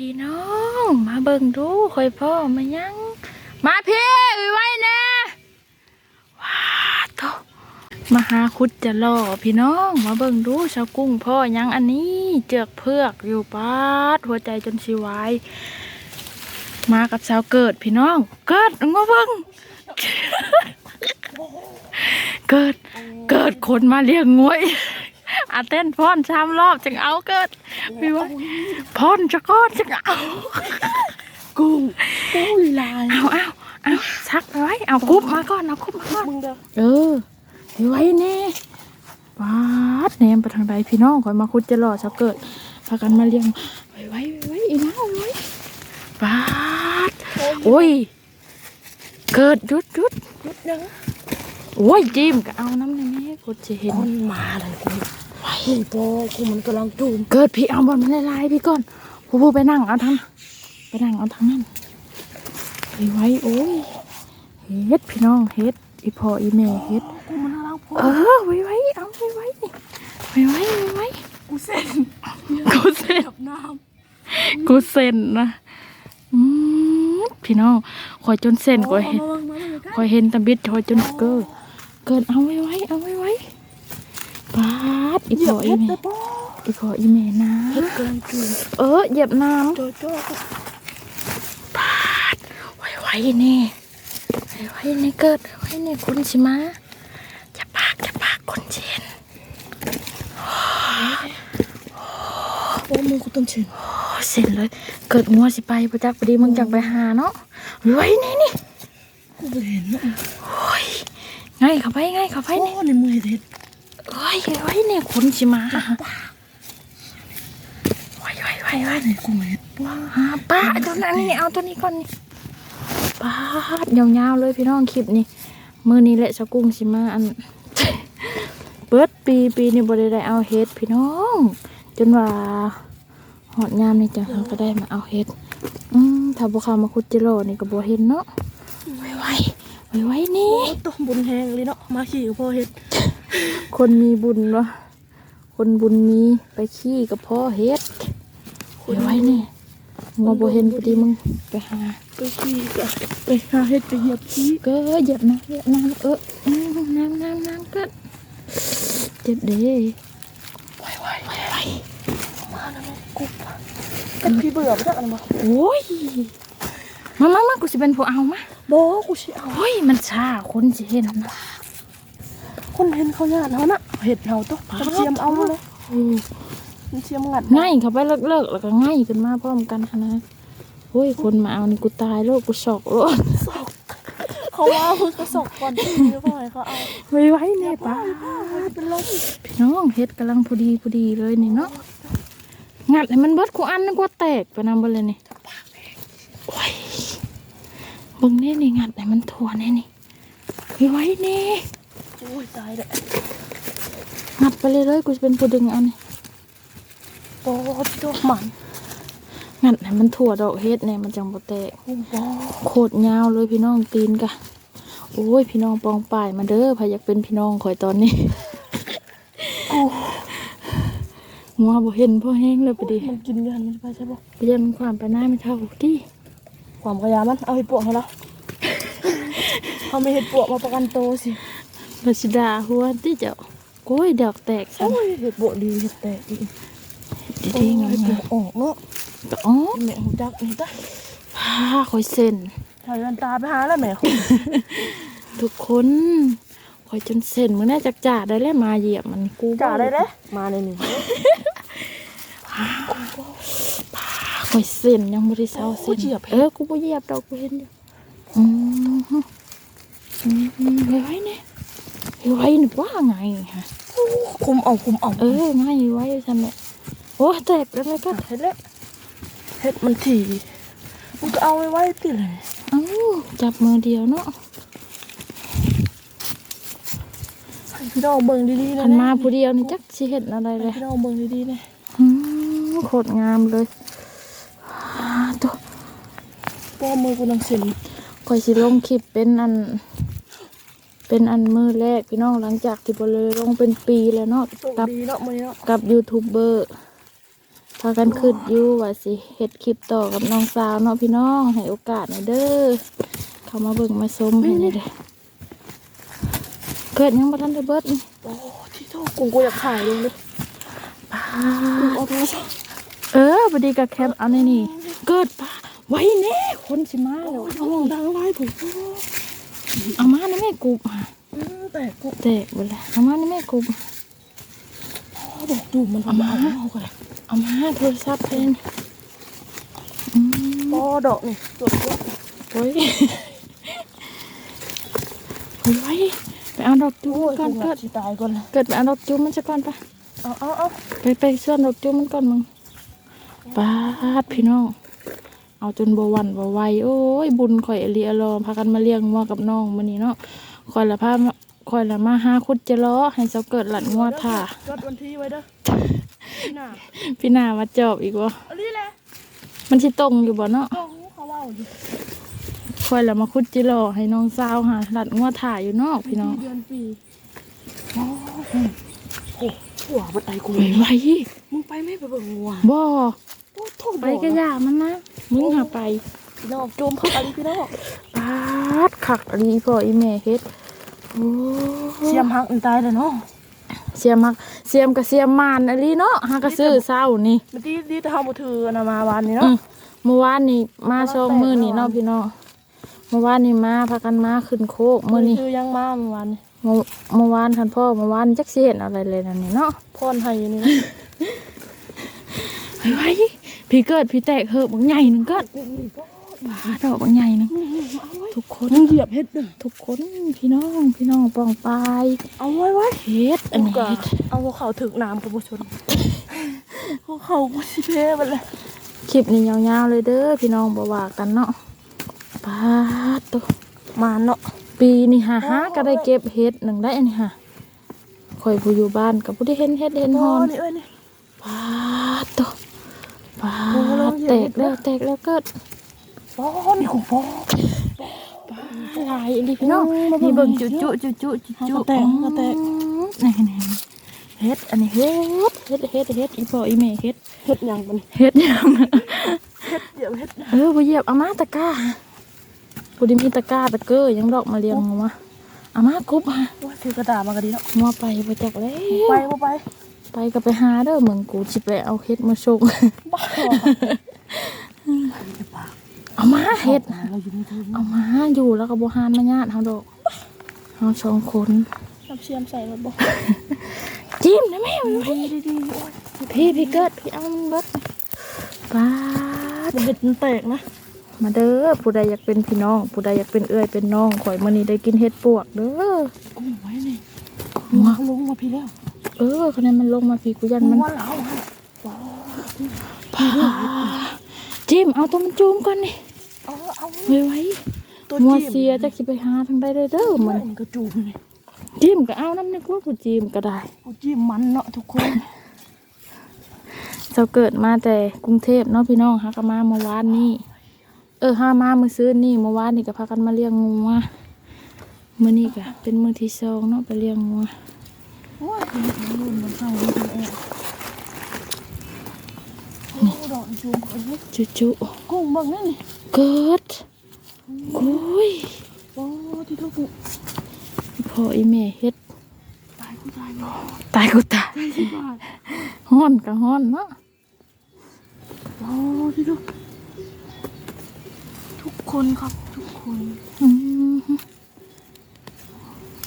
พี่น้อง มาเบิ่งดูคอยพ่อมายัง มาพี่ไว้นะว้าโตมาหาคุดจะล่อพี่น้อง มาเบิ่งดูชาวกุ้งพ่อยังอันนี้ เจือกเพือกอยู่ปาดหัวใจจนสิวายมากับสาวเกิดพี่น้อง เกิดมาเบิ่งเกิดเกิดคนมาเลี้ยงงวยอาเต้นพ่อนชามรอบจึงเอาเกิด พี่ว่าพ่อนจะก้อนจึงเอากุ้งกุ้งลีลายเอาเอาเอาชักไปไว้เอาคุบมาก่อนเอาคุบมาก่อนมึงเด้อเออพี่ไว้แน่ปาดแหนมไปทางใดพี่น้องคอยมาคุดจะรอชักเกิดพากันมาเลี้ยงไว้ไว้ไว้ไว้อีน้าไว้ไว้ปาดโอ้ยเกิดหยุดหยุดยุดยังโอ้ยจิ้มก็เอาน้ำในนี้กูจะเห็นคนมาเลยกูไว้โปกูมันกำลังจูมเกิดพี่เอาบอลมันละลายพี่ก่อนผู้ผู้ไปนั่งเอาทางไปนั่งเอาทางนั้นไปไว้โอ้ยเฮ็ดพี่น้องเฮ็ดอีพออีเมเฮ็ดกูมันน่ารักพอเออไว้ไว้เอาไว้ไว้นี่ไว้ไว้ไว้ไว้กูเส้นกูเซ็นกับน้ำกูเซ็นนะพี่น้องคอยจนเซ็นคอยเห็นคอยเห็นตะบิดคอยจนเกิดเกิดเอาไว้ไว้เอา ดอีเหยีพยอบอีเฮ็ดเมได้ปออีพออีเมนะเฮ็ดกำลังจูมเออเหยียบน้ำโจโจ้ก็ปาดไว้ไว้นี่ไว้ไว้นี่เกิดไว้นี่คุณสิมาจะปากจะปากคนเชนโอ้มึงกูต้องเชิญโอ้เสร็จเลย เกิดงัวสิไปประจักพอดีมึงจังไปหาเนาะไว้นี่นี่กูไปเห็นนะโอ้ยง่ายเข้าไปง่ายเข้าไปโอ้นี่ในมือเฮ็ด โอ้ยไว้เนี่ยคุณสิมาไว้ไว้ไว้ไว้ไอ้กูเฮ็ดว้าอ่ป้าเอาตัวนั้นนี่เอาตัวนี้ก่อนนี่ป้ายาวๆเลยพี่น้องคลิปนี่มือนี้แหละสกุ้งสิมาอันเปิดปีปีนี้บริได้เอาเฮ็ดพี่น้อง จนว่าหอดยามนี่จ้ะเราก็ได้มาเอาเฮ็ดอืมถ้าบุคามาคุดจิโร่นี่ก็บ่เห็นเนาะไว้ไว้ไว้ไว้นี่โอ้ต้มบุญแหงเลยเนาะมาขี่กับพ่อเฮ็ด คนมีบุญวะคนบุญมีไปขี้กับพ่อเฮ็ดไว้ไว้นี่งัวบ่เห็นพอดีมึงไปหาไปขี่กับไปหาเฮ็ดไปเหยียบขี้เก็เหยียบน้ำเหยียบน้ำเอออืมน้ำน้ำน้ำก็เจ็บเด้ไว้ไว้ไว้ไว้มาแล้วแม่กูเป็นพี่เบื่อไม่ได้อะไรมาโอ้ยมามามากูสิเป็นผู้เอามาโบกูสิเอาโอ้ยมันช้าคนสิเห็นนะ คนเห็นเขาญาติเขาน่ะเห็ดเขาต้องมันเชียมเอาเลยโอ้มันเชียมงัดง่ายเข้าไปเลิกเลิกๆแล้วก็ง่ายขึ้นมาพร้อมกันขนาดโอ้ยคนมาเอานี่กูตายโลกกูช็อกโลกเขาว่ามึงกระสอบก่อนที่หรือเปล่าให้เขาเอาไว้ไว้แน่ป้าเป็นลมพี่น้องเฮ็ดกำลังพอดีพอดีเลยนี่เนาะงัดให้มันเบิดกูอันนึกว่าแตกไปนำบ่เลยนี่โอ้ยเบิ่งแน่นี่งัดให้มันทั่วแน่นี่ไว้ไว้แน่ โอ้ยตายเลยงัดไปเลยเลยกูจะเป็นผู้ดึงเอานี่โอ้พี่ตัวหมันงัดให้มันทั่วดอกเฮ็ดเนี่ยมันจังบ่แตกโอ้โหโคตรยาวเลยพี่น้องตีนกะโอ้ยพี่น้องปองป่ายมาเด้อพายอยากเป็นพี่น้องข่อยตอนนี้โอ้งัวบ่เห็นพ่อแห้งเลยไปดิมันกินกันมันจะไปใช่ปะไปเยังความไปหน้าไม่เท่าที่ความขยามันเอาเห็ดปวกมาแล้วเขาไม่เห็ดปวกมาประกันโตสิ ราชดาหัวที่เจ้าโอ้ยดอกแตกซ้โอ้ยเห็ดปวกดีเห็ดแตกอีกดีงาเห็ดปวมออกเนาะอ๋อแม่หูจักนี่จ้ะพาข่อยเส้นถ่ายวันตาไปหาแล้วแม่คุณทุกคนข่อยจนเส้นมึงน่าจักจ่าได้แล้วมาเหยียบมันกูจ่าได้เลยมาในนี่ข่อยเส้นยังบ่ได้เศร้าเส้นเออกูบ่เหยียบดอกกูเห็นอยู่อืมอืมไว้ไว้เนี่ย ไว้นี่ว่าไงฮะคุมเอาคุมเอาเออง่ายไว้ทำไมโอ้แตกแล้วไหมก็เห็ดเละเห็ดมันถี่มันก็เอาไว้ไว้ติเลยเอ้าจับมือเดียวเนาะให้พี่น้องเบิ่งดีๆนะคันมาผู้เดียวนี่จักสิเห็นอะไรให้เลยพี่น้องเบิ่งดีๆนะอืมโคตรงามเลยอ่าตัวป้อมือกูนังเสียนก่อยสิลงคลิปเป็นอัน เป็นอันมือแรกพี่น้องหลังจากที่บเลยลงเป็นปีแล้วเนาะโชคกับดีเนาะมื้อนี้เนาะกับยูทูบเบอร์พากันขึ้นอยู่ว่าสิเฮ็ดคลิปต่อกับน้องสาวเนาะพี่น้องให้โอกาสหน่อยเด้อเข้ามาเบิ่งมาชมให้หน่อยเด้อเกิดยังบ่ทันได้เบิดนี่โอ้ที่โทษกูกูอยากถ่ายลงเลยกูเอาโทรศัพท์เออพอดีกับแคปเอาในนี่เกิดปะไว้แน่คนสิมาแล้วเอาลงดังไว้ผม เอามาในแม่กรุบเออแต่กูเตะไปเลยเอามาในแม่กรุบดอกจูบมันทำเอาเอากันเอามาโทรศัพท์เป็นอืมปอดอกนี่จดจดโอ้ยเอาไว้ไปเอาดอกจุ้มโอ้ยก่อนกูเกิดสิตายก่อนเลยเกิดไปเอาดอกจุ้มมันจะก่อนปะเอาเอาเอาไปไปส่วนดอกจุ้มมันก่อนมึงปาดพี่น้อง เอาจนบหวันบไหวโอ้ยบุญข่อยอหลีอลอมพากันมาเลี้ยงงัวกับน้องมื้อนี้เนาะข่อยละพามาข่อยละมาหาคุดจะล้อให้เจ้าเกิดหลัดงัวท่าจดวันที่ไว้เด้อพี่หน้าพี่นามาจอบอีกวะอันนี้แหละมันสิตรงอยู่บ่เนาะกล้องเขาเล่าอยู่ข่อยละมาคุดจิรอให้น้องสาวหาหลัดงัวท่าอยู่นอกพี่น้องเดือนปีโอ้โหโอ้หัวบัดไอกูไปไว้มึงไปไม่ไปเบิ่งงัวบ่โอ้โถ ไปก็ย่ามันนะมึงหาไปพี่น้องโจมเข้าไปดิพี่น้องปาดคักอหลีพ่ออีแม่เฮ็ดโอ้เสียมหักมันตายเลยเนาะเสียมักเสียมกับเสียมมานอหลีเนาะหากระซื้อเศร้านี่เมื่อกี้ดีแต่เฮาบ่ถือนะมาวันนี้อืเนาะมเมื่อวานนี่มาสองมื้อนี่เนาะพี่น้องเมื่อวานนี่มาพากันมาขึ้นโคกมื้อนี้ถือยังมาเมื่อวานนี้เมื่อเมื่อวานท่านพ่อเมื่อวานจักสิเห็นอะไรเลยนั่นนี่เนาะพรให้อยู่นี่นะไปไว้ พี่เกิดพี่แตกเหอะบักใหญ่หนึงเกิดปาดอกบักใหญ่หนึงทุกคนมึงเหยียบเฮ็ดเด้อทุกคนพี่น้องพี่น้องปองปายเอาไว้ไว้เฮ็ดอันนี้ก็เฮ็ดเอาหัวเขาถึกน้ำกับบ่ชนหัวเขาบ่สิเพไปเลยคลิปนี้ยาวๆเลยเด้อพี่น้องบ่ว่ากันเนาะปาดตัวมาเนาะปีนี้หาหาก็ได้เก็บเฮ็ดหนึ่งได้อันนี้ค่ะคอยผู้อยู่บ้านกับผู้ที่เห็นเฮ็ดเห็นพฮออนนี่เอ้ยนี่ปาดตัวปาโอ้โห แล้วดเห็นแตเฮ็ดนะกแล้วแตกแล้วเกิดพอนี่ของพอหลายอันนี้พี่น้องนี่เบิ่งจุจุจุจุจุจุกระแตกกระแตกนี่นี่เฮ็ดอันนี้เฮ็ดเฮ็ดเฮ็ดเฮ็ดอีพ่ออีแม่เฮ็ดเฮ็ดหยังมันเฮ็ดหยังเฮ็ดเหยียบเฮ็ดเออบ่เหยียบเอามาตะกร้าผู้ที่มีตะกร้าตะเกอร์ยังดอกมาเลี้ยงงัวเอามากรุบฮะว่าถือกระดาษมากระดีเนาะงัวไปบ่จักแล้วไปบ่ไปไปก็ไปหาเด้อเมืองกูสิไปเอาเฮ็ดมาชงบ้า เอามาเฮ็ดเราอยู่ในเทิงเอามาอยู่แล้วก็บ่หานมาญาติเฮาดอกเฮาสองคนน้ำเชียมใส่แล้วบ่จิ้มนะแม่ดีดีดีโอ้ยพี่พี่เกิดพี่เอามันเบิดปาดมันเฮ็ดมันแตกนะมาเด้อผู้ใดอยากเป็นพี่น้องผู้ใดอยากเป็นเอื้อยเป็นน้องข่อยมื้อนี้ได้กินเฮ็ดปวกเด้อกูไว้นี่หัวเขาลงมาพี่แล้ว เออคะแนนมันลงมาพี่กูยันมัมันนว่าเหลาฮะพา จิ้มเอาตัวมันจูมก่อนนี่เอาเอาไว้ไว้ตัวมัวจิ้มเสียจักสิไปหาทางใดเด้อเด้อมันมันก็จูบนี่จิ้มก็เอาน้ำในกว่าผู้จิ้มก็ได้กูจิ้มมันเนาะทุกคนเจ้าเกิดมาแต่กรุงเทพเนาะพี่น้องฮะก็มาเมื่อวานนี้เออห้ามามื้อซื้อนี่เมื่อวานนี่ก็พากันมาเลี้ยงงูมามื้อนี้ก็เป็นมื้อที่สองเนาะไปเลี้ยงงูว้ายมันรุ่นมันเข้ามันแอบโอ้ ดอกจูบเอาไว้จุจุกุ้งบิ่งนั่นนี่เกิดกุยโอ้ที่ทุกกูพ่ออีแม่เฮ็ดตายกูตายตายกูตายตายสิบาทฮ้อนก็ฮ้อนเนาะโอ้ที่ทุกทุกคนครับทุกคน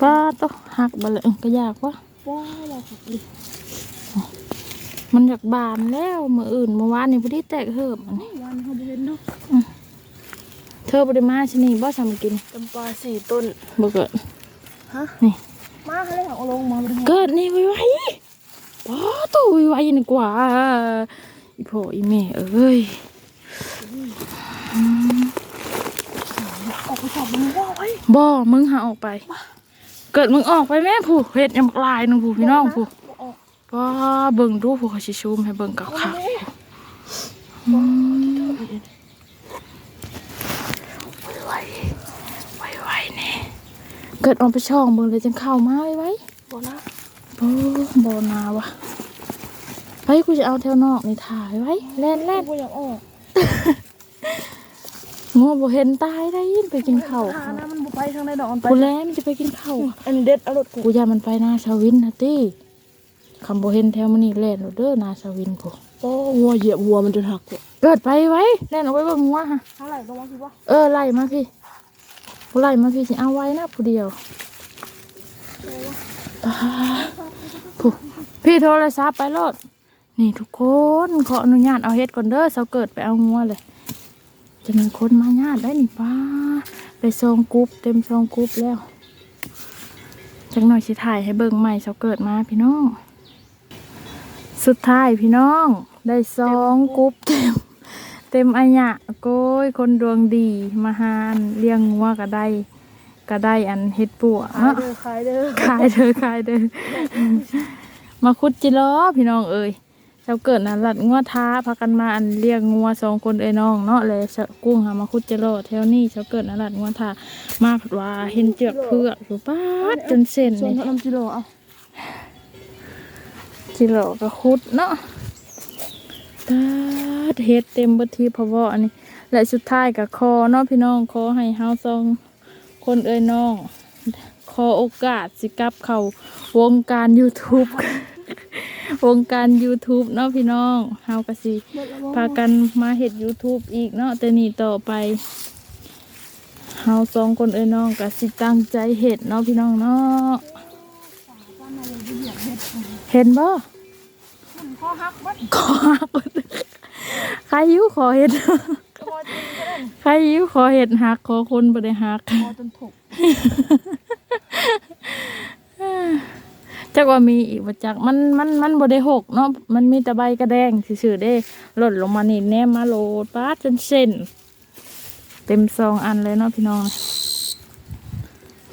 ป้าต้องหักบ่เลยก็ยากวะว้าวเราครับดิ มันอยากบานแล้วมื้ออื่นเมื่อวานนี่บ่ได้แตกเหิบอันนี้วันเขาเห็นเนาะเธอบ่ได้มาชินี่บ่ทำกินจำปาสี่ต้นบ่เกิดฮะนี่มาให้เอาลงมาดูเกิดนี่ไวไวๆว้าตัวไวไวๆนี่กว่าอีพ่ออีแม่เอ้ยออกไปจับมันว่าไว้บ่มึงหาออกไป เกิดมึงออกไปแม่ผู้เฮ็ดยำลายหนึงผู้พี่น้องผู้ออก ว้าเบิ่งดูผู้เขาสิชูมให้เบิ่งกับคักนี่ๆอืมไวไวไวๆแน่เกิดออกไปช่องเบิ่งเลยจังเข้ามาไว้ไว้บอกนะบ่บ่นาวะไปกูจะเอาแถวนอกนี่ถ่ายไว้แล่นแล่นกูอยากออกงัวบ่เห็นตายได้ยินไปกินข้าวหานะมันบ่ไปทางใดดอกมันไปกูแล่นจะไปกินข้าวอันเด็ดอรถกูกูอยากมันไปนาชาวินนะติ คำบ่เห็นแถวมันนี่แล่นโลดเด้อนาชาวินกูโอ้วัวเหยียบวัวมันจนหักกูเกิดไปไว้แล่นเอาไว้เบิ่งงัวฮะเท่าไหร่ต้องมาคิดว่าเออไล่มาพี่กูไล่มาพี่สิเอาไว้นะผู้เดียวอ่าผู้พี่โทรศัพท์ไปโลดนี่ทุกคนขออนุญาตเอาเฮ็ดก่อนเด้อเสาเกิดไปเอางัวเลยจะมีคนมาญาติได้นี่ป้าไปซองกรุ๊ปเต็มซองกรุ๊ปแล้วจักหน่อยสิถ่ายให้เบิ่งใหม่เสาเกิดมาพี่น้อง สุดท้ายพี่น้อง ได้ซองกรุ๊ปเต็ม เต็มอัญญะโก้ยคนดวงดีมาหานเลี้ยงงัวก็ได้ก็ได้อันเฮ็ดปัวขายเนาะเด้อขายเด้อขายเด้อขายเด้อมาคุดจิล้อพี่น้องเอ้ยเจ้าเกิดนะหลัดงัวท้าพากันมาอันเลี้ยงงัวสองคนเอ้ยน้องเนาะเลยเสากุ้งหามาคุดจิล้อแถวนี้เจ้าเกิดนะหลัดงัวท้ามาผัดว่าเห็นเจือกเพือกอยู่ป้าดจนเส้นส่วนนี่น้ำจิโร่เอา จิล้อก็คุดเนาะตาดเฮ็ดเต็มบทีพะว่าอันนี้ และสุดท้ายกับคอเนาะพี่น้องขอให้เฮาสองคนเอ้ยน้องขอโอกาสสิกลับเขาวงการ YouTube วงการ YouTube เนาะพี่น้องเฮาก็สิพากันมาเฮ็ด YouTube อีกเนาะแต่นี่ต่อไปเฮาสองคนเอ้ยน้องก็สิตั้งใจเฮ็ดเนาะพี่น้องเนาะ เห็นบ่ข้อหักบัดขอหักใครยิ้วขอเฮ็ดคอจริงก็ได้ใครยิ้วขอเฮ็ดหักขอคนบ่ได้หักคอจนถกจักว่ามีอีกบ่จักมันมันมันบ่ได้หกเนาะมันมีแต่ใบกระแดงซื่อๆเด้หล่นลงมานี่แนมมาโหลดปาดจนเส้น เต็มซองอันเลยเนาะพี่น้อง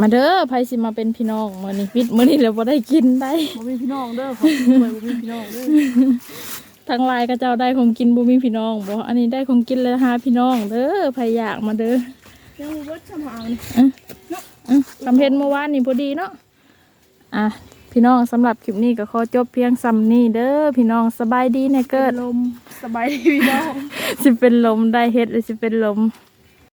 มาเด้อไผสิมาเป็นพี่น้องมื้อนี้วิทย์มื้อนี้แล้วบ่ได้กินได้บ่มีพี่น้องเด้อขอช่วยบ่มีพี่น้องเด้อทั้งหลายก็เจ้าได้ของกินบ่มีพี่น้องบ่อันนี้ได้ของกินแล้วหาพี่น้องเด้อไผอยากมาเด้อยังบ่เบิดสมางนี่อืมทำเพนเมื่อวานนี่พอดีเนาะอะพี่น้องสำหรับคลิปนี้ก็ขอจบเพียงซ้ำนี้เด้อพี่น้องสบายดีนะเกิดลมสบายดีพี่น้องสิเป็นลมได้เฮ็ดหรือสิเป็นลม